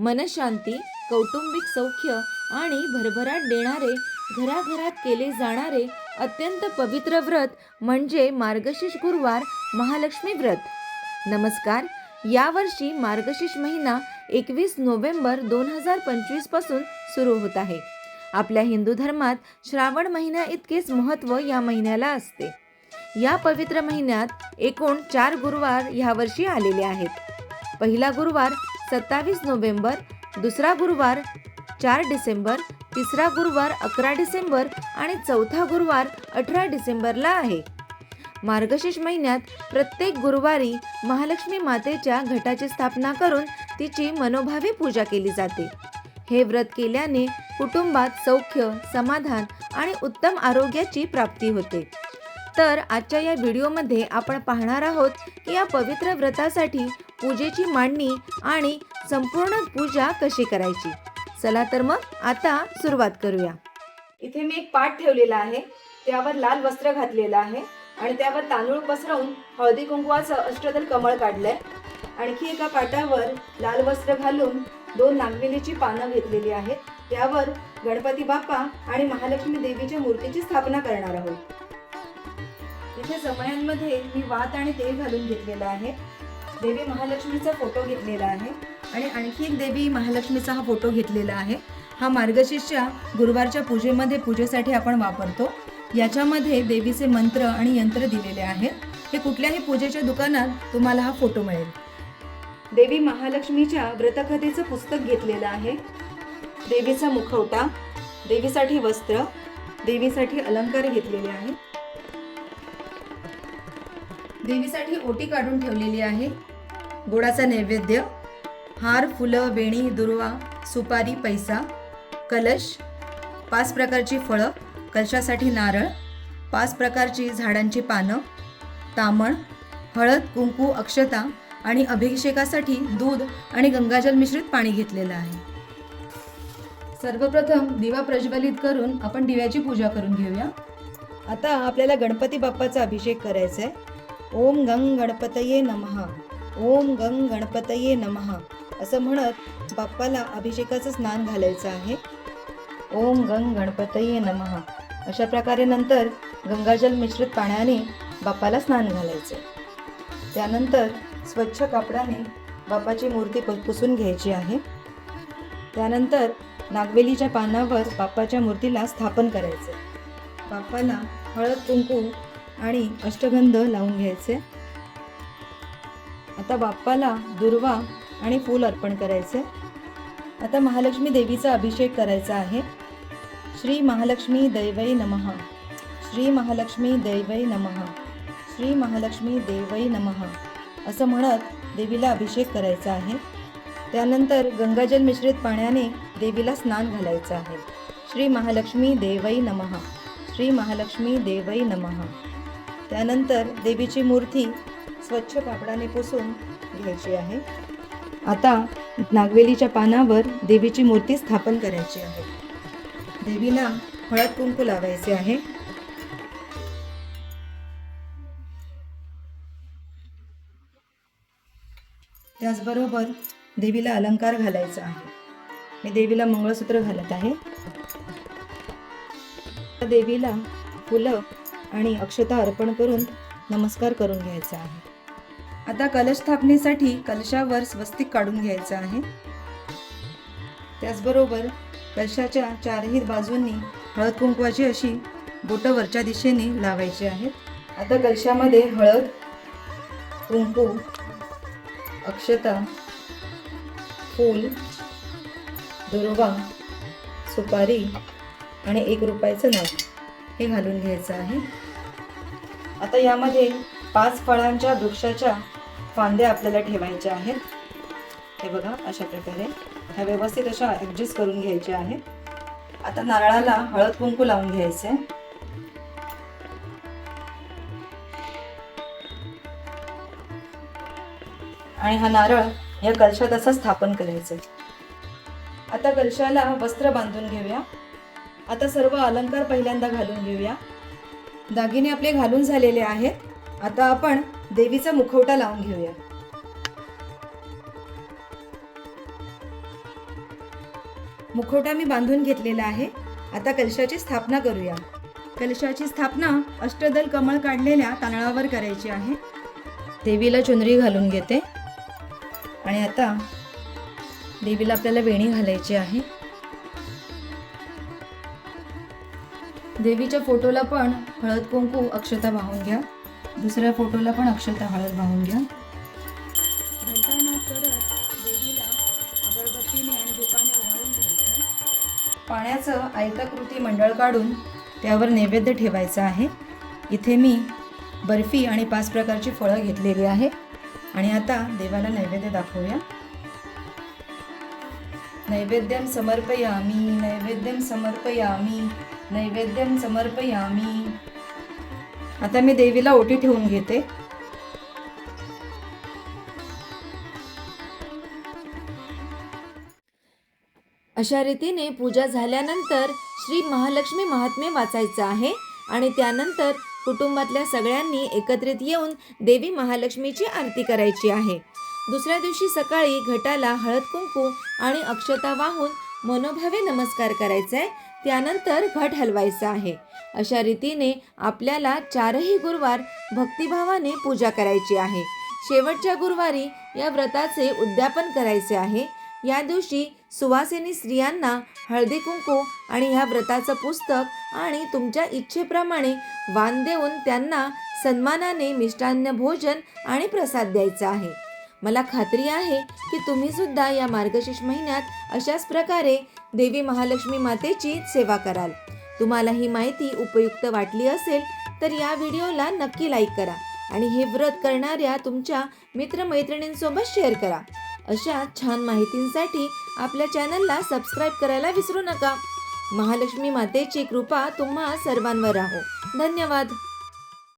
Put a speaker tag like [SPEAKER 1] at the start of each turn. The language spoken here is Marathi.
[SPEAKER 1] मनशांती कौटुंबिक सौख्य आणि भरभराट देणारे घराघरात केले जाणारे अत्यंत पवित्र व्रत म्हणजे मार्गशीर्ष गुरुवार महालक्ष्मी व्रत. नमस्कार यावर्षी मार्गशीर्ष महिना एकवीस नोव्हेंबर दोन हजार पंचवीसपासून सुरू होत आहे. आपल्या हिंदू धर्मात श्रावण महिन्या इतकेच महत्त्व या महिन्याला असते. या पवित्र महिन्यात एकूण चार गुरुवार ह्यावर्षी आलेले आहेत. पहिला गुरुवार सत्तावीस नोव्हेंबर दुसरा गुरुवार चार डिसेंबर तिसरा गुरुवार अकरा डिसेंबर आणि चौथा गुरुवार अठरा डिसेंबरला आहे. मार्गशीर्ष महिन्यात प्रत्येक गुरुवारी महालक्ष्मी मातेच्या घटाची स्थापना करून तिची मनोभावी पूजा केली जाते. हे व्रत केल्याने कुटुंबात सौख्य समाधान आणि उत्तम आरोग्याची प्राप्ती होते. तर आजच्या या व्हिडिओमध्ये आपण पाहणार आहोत की या पवित्र व्रतासाठी पूजेची मांडणी आणि संपूर्ण पूजा कशी करायची? चला तर मग आता सुरुवात करूया.
[SPEAKER 2] इथे मी एक पाट ठेवलेला आहे. त्यावर लाल वस्त्र घातलेलं आहे आणि त्यावर तांदूळ पसरवून हळदी कुंकवाचं अष्टदल कमळ काढलंय. आणखी एका पाटावर लाल वस्त्र घालून दोन नागवेलीची पानं घेतलेली आहेत. त्यावर गणपती बाप्पा आणि महालक्ष्मी देवीच्या मूर्तीची स्थापना करणार आहोत. इथे समयांमध्ये मी वात आणि तेल घालून घेतलेलं आहे. देवी महालक्ष्मीचा फोटो घेतलेला आहे आणि आणखी एक देवी महालक्ष्मीचा हा फोटो घेतलेला आहे. हा मार्गशीर्षच्या गुरुवारच्या पूजेमध्ये पूजेसाठी आपण वापरतो. याच्यामध्ये देवीचे मंत्र आणि यंत्र दिलेले आहेत. हे कुठल्याही पूजेच्या दुकानात तुम्हाला हा फोटो मिळेल. देवी महालक्ष्मीच्या व्रतकथेचं पुस्तक घेतलेलं आहे. देवीचा मुखवटा देवीसाठी वस्त्र देवीसाठी अलंकार घेतलेले आहेत. देवीसाठी ओटी काढून ठेवलेली आहे. गोडाचा नैवेद्य हार फुलं वेणी दुर्वा सुपारी पैसा कलश पाच प्रकारची फळं कलशासाठी नारळ पाच प्रकारची झाडांची पानं तामण हळद कुंकू अक्षता आणि अभिषेकासाठी दूध आणि गंगाजल मिश्रित पाणी घेतलेलं आहे. सर्वप्रथम दिवा प्रज्वलित करून आपण दिव्याची पूजा करून घेऊया. आता आपल्याला गणपती बाप्पाचा अभिषेक करायचा आहे ओम गंग गणपतये नमः. ओम गंग गणपतये नमः. असं म्हणत बाप्पाला अभिषेकाचं स्नान घालायचं आहे. ओम गंग गणपतये नमः. अशा प्रकारे नंतर गंगाजल मिश्रित पाण्याने बाप्पाला स्नान घालायचं. त्यानंतर स्वच्छ कापडाने बाप्पाची मूर्ती पुसून घ्यायची आहे. त्यानंतर नागवेलीच्या पानावर बाप्पाच्या मूर्तीला स्थापन करायचं. बाप्पाला हळद कुंकू आणि अष्टगंध लावून घ्यायचे. आता बाप्पाला दुर्वा आणि फूल अर्पण करायचे आता महालक्ष्मी देवीचा अभिषेक करायचा आहे. श्री महालक्ष्मी दैवै नमः. श्री महालक्ष्मी दैवै नमः. श्री महालक्ष्मी देवै नमः. असं म्हणत देवीला अभिषेक करायचा आहे. त्यानंतर गंगाजल मिश्रित पाण्याने देवीला स्नान घालायचं आहे. श्री महालक्ष्मी देवै नमः. श्री महालक्ष्मी देवै नमः. त्यानंतर देवीची मूर्ती स्वच्छ कापडाने पुसून घ्यायची आहे. आता नागवेलीच्या पानावर देवीची मूर्ती स्थापन करायची आहे. देवीला हळद कुंकू लावायचे आहे. त्याचबरोबर देवीला अलंकार घालायचा आहे. मी देवीला मंगळसूत्र घालत आहे. देवीला फुलं आणि अक्षता अर्पण करून नमस्कार करून घ्यायचा आहे. आता कलश स्थापनेसाठी कलशावर स्वस्तिक काढून घ्यायचं आहे. त्याचबरोबर कलशाच्या चारही बाजूंनी हळद कुंकवाची अशी बोटं वरच्या दिशेने लावायची आहेत. आता कलशामध्ये हळद कुंकू अक्षता फूल दुर्वा सुपारी आणि एक रुपयाचं नाव हे घालून घ्यायचं आहे. आता यामध्ये पाच फळांच्या वृक्षाच्या फांद्या आपल्याला ठेवायचे आहेत. हे बघा अशा प्रकारे. ह्या व्यवस्थित अशा ॲडजस्ट करून घ्यायच्या आहेत. आता नारळाला हळद कुंकू लावून घ्यायचे. आणि हा नारळ या कलशात असं स्थापन करायचं आता कलशाला वस्त्र बांधून घेऊया. आता सर्व अलंकार पहिल्यांदा घालून घेऊया. दागिने आपले घालून झालेले आहेत. आता आपण देवीचा मुखवटा लावून घेऊया. मुखवटा मी बांधून घेतलेला आहे. आता कलशाची स्थापना करूया. कलशाची स्थापना अष्टदल कमळ काढलेल्या तांदळावर करायची आहे. देवीला चुनरी घालून घेते. आणि आता देवीला आपल्याला वेणी घालायची आहे. देवीच्या फोटोला पण हळद कुंकू अक्षता वाहून घ्या. दुसऱ्या फोटोला पण अक्षता हळद वाहून घ्या. पाण्याचं आयताकृती मंडळ काढून त्यावर नैवेद्य ठेवायचं आहे. इथे मी बर्फी आणि पाच प्रकारची फळं घेतलेली आहे. आणि आता देवाला नैवेद्य दाखवूया. नैवेद्यम समर्पयामी नैवेद्यम समर्पयामी नैवेद्यम समर्पयामी. आता मी देवीला ओटी ठेवून घेते.
[SPEAKER 1] अशा रीतीने पूजा झाल्यानंतर श्री महालक्ष्मी महात्म्य वाचायचं आहे आणि त्यानंतर कुटुंबातल्या सगळ्यांनी एकत्रित येऊन देवी महालक्ष्मीची आरती करायची आहे. दुसऱ्या दिवशी सकाळी घटाला हळद कुंकू आणि अक्षता वाहून मनोभावे नमस्कार करायचा आहे त्यानंतर घट हलवायचा आहे. अशा रीतीने आपल्याला चारही गुरुवार भक्तिभावाने पूजा करायची आहे. शेवटच्या गुरुवारी या व्रताचे उद्यापन करायचे आहे. या दिवशी सुवासिनी स्त्रियांना हळदी कुंकू आणि ह्या व्रताचं पुस्तक आणि तुमच्या इच्छेप्रमाणे वाण देऊन त्यांना सन्मानाने मिष्टान्न भोजन आणि प्रसाद द्यायचा आहे. मला खात्री आहे की तुम्ही सुद्धा या मार्गशीर्ष महिन्यात अशाच प्रकारे देवी महालक्ष्मी मातेची सेवा कराल. तुम्हाला ही माहिती उपयुक्त वाटली असेल तर या व्हिडिओला नक्की लाईक करा आणि हे व्रत करणाऱ्या तुमच्या मित्रमैत्रिणींसोबत शेअर करा. अशा छान माहितींसाठी आपल्या चॅनलला सबस्क्राईब करायला विसरू नका. महालक्ष्मी मातेची कृपा तुम्हा सर्वांवर राहो. धन्यवाद.